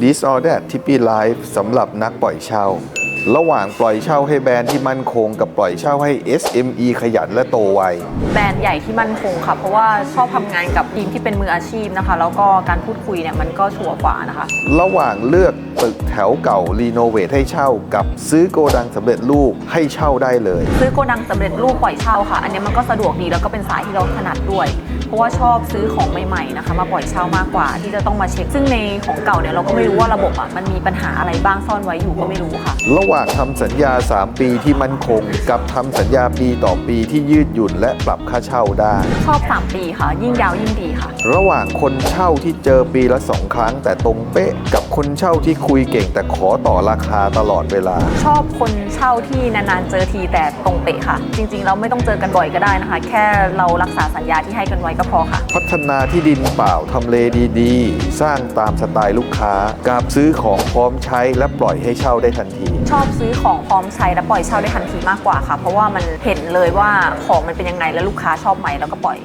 This or That Tippy Life สำหรับนักปล่อยเช่า ระหว่างปล่อยเช่าให้แบรนด์ที่มั่นคงกับปล่อยเช่าให้ SME ขยันและโตไว แบรนด์ใหญ่ที่มั่นคงค่ะ เพราะว่าชอบทำงานกับทีมที่เป็นมืออาชีพนะคะ แล้วก็การพูดคุยเนี่ยมันก็ชัวร์กว่านะคะ ระหว่างเลือกตึกแถวเก่ารีโนเวทให้เช่ากับซื้อโกดังสำเร็จรูปให้เช่าได้เลย ซื้อโกดังสำเร็จรูปปล่อยเช่าค่ะ อันนี้มันก็สะดวกดีแล้วก็เป็นสายที่เราถนัดด้วย เพราะว่าชอบซื้อของใหม่ๆนะคะ มาปล่อยเช่ามากกว่าที่จะต้องมาเช็ค ซึ่งในของเก่าเนี่ยเราก็ไม่รู้ว่าระบบอะมันมีปัญหาอะไรบ้างซ่อนไว้อยู่ก็ไม่รู้ค่ะ ระหว่างทำสัญญา 3 ปีที่มั่นคง กับทำสัญญาปีต่อปีที่ยืดหยุ่นและปรับค่าเช่าได้ ชอบ 3 ปีค่ะ ยิ่งยาวยิ่งดีค่ะ ระหว่างคนเช่าที่เจอปีละสองครั้ง แต่ตรงเป๊ะกับคนเช่าที่คุยเก่งแต่ขอต่อราคาตลอดเวลา ชอบคนเช่าที่นานๆเจอทีแต่ตรงเป๊ะค่ะ จริงๆเราไม่ต้องเจอกันบ่อยก็ได้นะคะ แค่เรารักษาสัญญาที่ให้กันไว้ก็พอค่ะ พัฒนาที่ดินเปล่าทำเลดีๆ สร้างตามสไตล์ลูกค้ากับซื้อของพร้อมใช้และปล่อยให้เช่าได้ทันที ชอบซื้อของพร้อมใช้และปล่อยเช่าได้ทันทีมากกว่าค่ะ เพราะว่ามันเห็นเลยว่าของมันเป็นยังไงและลูกค้าชอบไหมแล้วก็ปล่อย